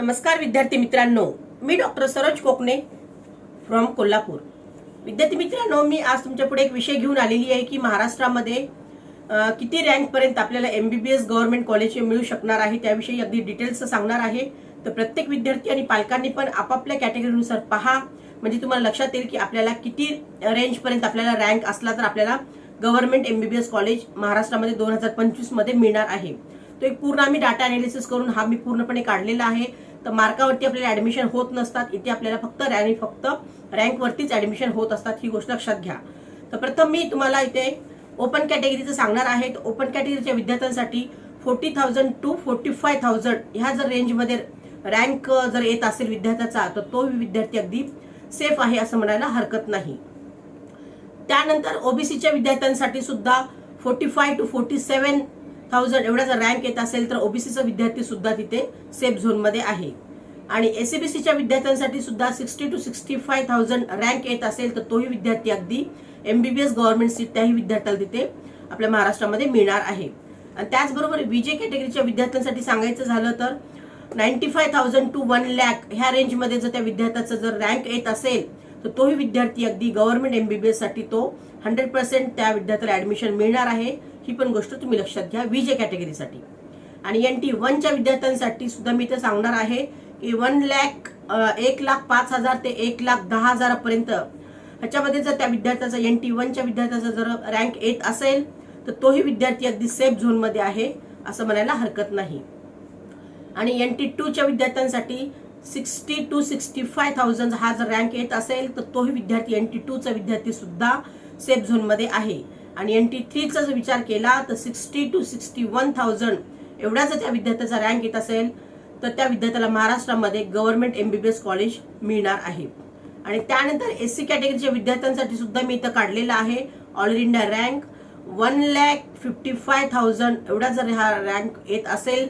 नमस्कार विद्यार्थी मित्रांनो. मी डॉक्टर सरोज कोकणे फ्रॉम कोल्हापूर. विद्यार्थी मित्रांनो मी आज तुमच्यापुढे एक विषय घेऊन आलेली आहे की महाराष्ट्रामध्ये किती रँकपर्यंत आपल्याला M B B S government college मिळू शकणार आहे त्याविषयी अगदी डिटेल्स सांगणार आहे. तर प्रत्येक विद्यार्थी आणि पालकांनी पण आपापल्या कॅटेगरीनुसार पहा. म्हणजे तुम्हाला लक्षात येईल की आपल्याला किती रेंजपर्यंत आपल्याला रँक असला तर आपल्याला गव्हर्नमेंट एस कॉलेज महाराष्ट्रामध्ये दोन हजार पंचवीसमध्ये मिळणार आहे. तो एक पूर्ण आम्ही डाटा अनालिसिस करून हा मी पूर्णपणे काढलेला आहे. तर मार्कावरती आपल्याला ऍडमिशन होत नसतात. इथे आपल्याला फक्त आणि फक्त रँकवरतीच ऍडमिशन होत असतात. ही गोष्ट लक्षात घ्या. तर प्रथम मी तुम्हाला इथे ओपन कॅटेगरीचं सांगणार आहे. तर ओपन कॅटेगरीच्या विद्यार्थ्यांसाठी forty thousand to forty five thousand ह्या जर रेंजमध्ये रँक जर येत असेल विद्यार्थ्याचा तर तो विद्यार्थी अगदी सेफ आहे असं म्हणायला हरकत नाही. त्यानंतर ओबीसीच्या विद्यार्थ्यांसाठी सुद्धा forty five to forty seven thousand एवढा जर रँक येत असेल तर ओबीसीचा विद्यार्थी सुद्धा तिथे सेफ झोनमध्ये आहे. आणि एसीबीसीच्या विद्यार्थ्यांसाठी सुद्धा sixty two sixty five thousand rank येत असेल तर तोही विद्यार्थी अगदी एमबीबीएस गव्हर्नमेंट सीट त्याही विद्यार्थ्याला तिथे आपल्या महाराष्ट्रामध्ये मिळणार आहे. आणि त्याचबरोबर विजे कॅटेगरीच्या विद्यार्थ्यांसाठी सांगायचं झालं तर ninety five thousand to one lakh ह्या रेंजमध्ये जर त्या विद्यार्थ्याचा जर रँक येत असेल तर तोही विद्यार्थी अगदी गव्हर्नमेंट बी एससाठी तो हंड्रेड पर्सेंट त्या विद्यार्थ्याला ऍडमिशन मिळणार आहे. ही पण गोष्ट तुम्ही लक्षात घ्या विजे कॅटेगरीसाठी. आणि एन टी वनच्या विद्यार्थ्यांसाठी सुद्धा मी इथे सांगणार आहे की वन लॅक एक लाख पाच हजार ते एक लाख दहा हजारापर्यंत ह्याच्यामध्ये जर त्या विद्यार्थ्याचा एन टी वनच्या विद्यार्थ्याचा जर रँक येत असेल तर तोही विद्यार्थी अगदी सेफ झोनमध्ये आहे असं म्हणायला हरकत नाही. आणि एन टी टूच्या विद्यार्थ्यांसाठी sixty two sixty five thousand हा जर रँक येत असेल तर तोही विद्यार्थी एन टी टूचा विद्यार्थी सुद्धा सेफ झोनमध्ये आहे. आणि एन टी थ्रीचा जर विचार केला तर sixty two sixty one thousand एवढा जर त्या विद्यार्थ्याचा रँक येत असेल तर त्या विद्यार्थ्याला महाराष्ट्रामध्ये गव्हर्नमेंट एमबीबीएस कॉलेज मिळणार आहे. आणि त्यानंतर एस सी कॅटेगरीच्या विद्यार्थ्यांसाठी सुद्धा मी इथं काढलेला आहे. All India rank one lakh fifty five thousand एवढा जर हा रँक येत असेल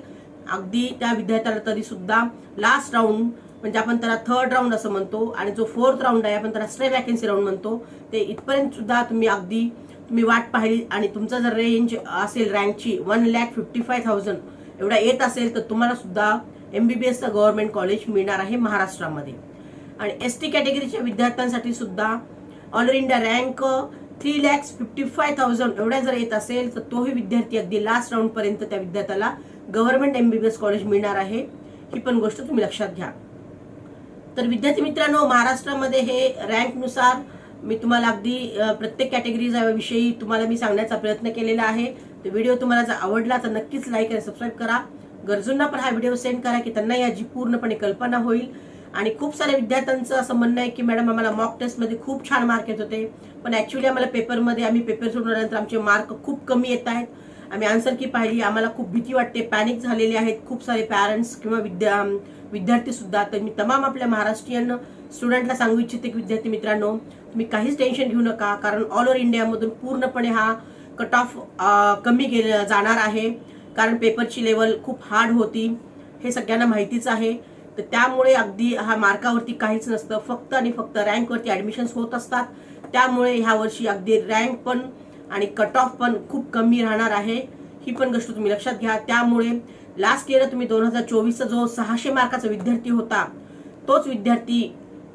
अगदी त्या विद्यार्थ्याला तरी सुद्धा लास्ट राऊंड म्हणजे आपण त्याला थर्ड राऊंड असं म्हणतो आणि जो फोर्थ राऊंड आहे आपण त्याला स्ट्रे वॅकन्सी राऊंड म्हणतो ते इथपर्यंत सुद्धा तुम्ही अगदी तुम्ही वाट पाहिली आणि तुमचा जर रेंज असेल रँकची one lakh fifty five thousand एवढा येत असेल तर तुम्हाला सुद्धा एमबीबीएसचं गव्हर्नमेंट कॉलेज मिळणार आहे महाराष्ट्रामध्ये. आणि एस टी कॅटेगरीच्या विद्यार्थ्यांसाठी सुद्धा all India rank three lakhs fifty five thousand एवढ्या जर येत असेल तर तोही विद्यार्थी अगदी लास्ट राऊंडपर्यंत त्या विद्यार्थ्याला गव्हर्नमेंट एस कॉलेज मिळणार आहे. ही पण गोष्ट तुम्ही लक्षात घ्या. तर विद्यार्थी मित्रांनो महाराष्ट्रामध्ये हे रँकनुसार मी तुम्हाला अगदी प्रत्येक कॅटेगरीजविषयी तुम्हाला मी सांगण्याचा प्रयत्न केलेला आहे. तर व्हिडिओ तुम्हाला जर आवडला तर नक्कीच लाईक आणि सबस्क्राईब करा. गरजूंना पण हा व्हिडिओ सेंड करा की त्यांना याची पूर्णपणे कल्पना होईल. आणि खूप साऱ्या विद्यार्थ्यांचं असं म्हणणं आहे की मॅडम आम्हाला मॉक टेस्टमध्ये खूप छान मार्क येत होते. पण ॲक्च्युली आम्हाला पेपरमध्ये आम्ही पेपर सोडवल्यानंतर आमचे मार्क खूप कमी येत आहेत. आम्ही आन्सर की पाहिली. आम्हाला खूप भीती वाटते. पॅनिक झालेले आहेत. खूप सारे पॅरेंट्स किंवा विद्या विद्यार्थी सुद्धा. तर मी तमाम आपल्या महाराष्ट्रीयन स्टुडंटला सांगू इच्छिते की विद्यार्थी मित्रांनो तुम्ही काहीच टेन्शन घेऊ नका. कारण ऑल ओव्हर इंडियामधून पूर्णपणे हा कट ऑफ कमी केला जाणार आहे. कारण पेपरची लेवल खूप हार्ड होती. हे सगळ्यांना माहितीच आहे. तर त्यामुळे अगदी हा मार्कावरती काहीच नसतं. फक्त आणि फक्त रँकवरती ऍडमिशन्स होत असतात. त्यामुळे ह्या वर्षी अगदी रँक पण आणि कट ऑफ पण खूप कमी राहणार आहे. ही पण गोष्ट तुम्ही लक्षात घ्या. त्यामुळे लास्ट इयर तुम्ही दोन हजार चोवीसचा जो सहाशे मार्काचा विद्यार्थी होता तोच विद्यार्थी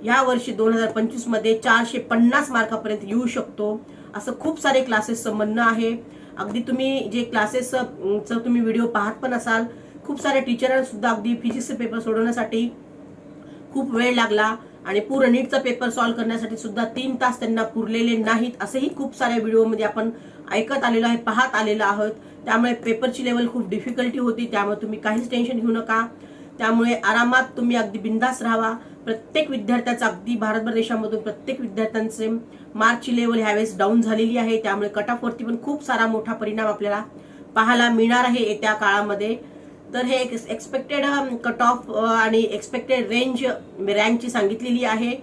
या वर्षी दोन हजार पंचवीसमध्ये चारशे पन्नास मार्कापर्यंत येऊ शकतो. असं खूप सारे क्लासेसचं म्हणणं आहे. अगदी तुम्ही जे क्लासेसचं तुम्ही व्हिडिओ पाहत पण असाल खूप साऱ्या टीचरांना सुद्धा अगदी फिजिक्सचे पेपर सोडवण्यासाठी खूप वेळ लागला. आणि पूर्ण नीटचा पेपर सॉल्व्ह करण्यासाठी सुद्धा तीन तास त्यांना पुरलेले नाहीत असेही खूप साऱ्या व्हिडिओमध्ये आपण ऐकत आलेलो आहे पाहत आलेलो आहोत. त्यामुळे पेपरची लेवल खूप डिफिकल्टी होती त्यामुळे तुम्ही काहीच टेन्शन घेऊ नका. त्यामुळे आरामात तुम्ही अगदी बिंदास राहावा. प्रत्येक विद्यार्थ्याचा अगदी भारतभर देशामधून प्रत्येक विद्यार्थ्यांचे मार्कची लेवल ह्यावेळेस डाऊन झालेली आहे. त्यामुळे कट ऑफवरती पण खूप सारा मोठा परिणाम आपल्याला पाहायला मिळणार आहे येत्या काळामध्ये. तर हे एक्सपेक्टेड कट ऑफ आणि एक्सपेक्टेड रेंज रँकची सांगितलेली आहे.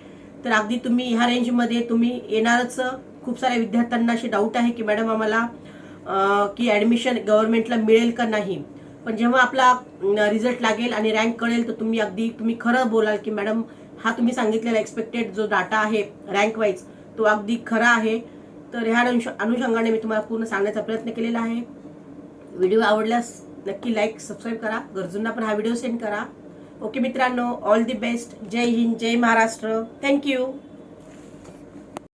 तर अगदी तुम्ही ह्या रेंजमध्ये तुम्ही येणारच. खूप साऱ्या विद्यार्थ्यांना असे डाऊट आहे की मॅडम आम्हाला uh, की ॲडमिशन गव्हर्नमेंटला मिळेल का नाही. पण जेव्हा आपला रिझल्ट लागेल आणि रँक कळेल तर तुम्ही अगदी तुम्ही खरं बोलाल की मॅडम हा तुम्ही सांगितलेला एक्सपेक्टेड जो डाटा आहे रँक वाईज तो अगदी खरा आहे. तर ह्या अनुष- अनुषंगाने मी तुम्हाला पूर्ण सांगण्याचा प्रयत्न केलेला आहे. व्हिडिओ आवडल्यास नक्की लाईक सबस्क्राईब करा. गरजूंना पण हा व्हिडिओ सेंड करा. ओके मित्रांनो all the best Jai Hind Jai Maharashtra. Thank you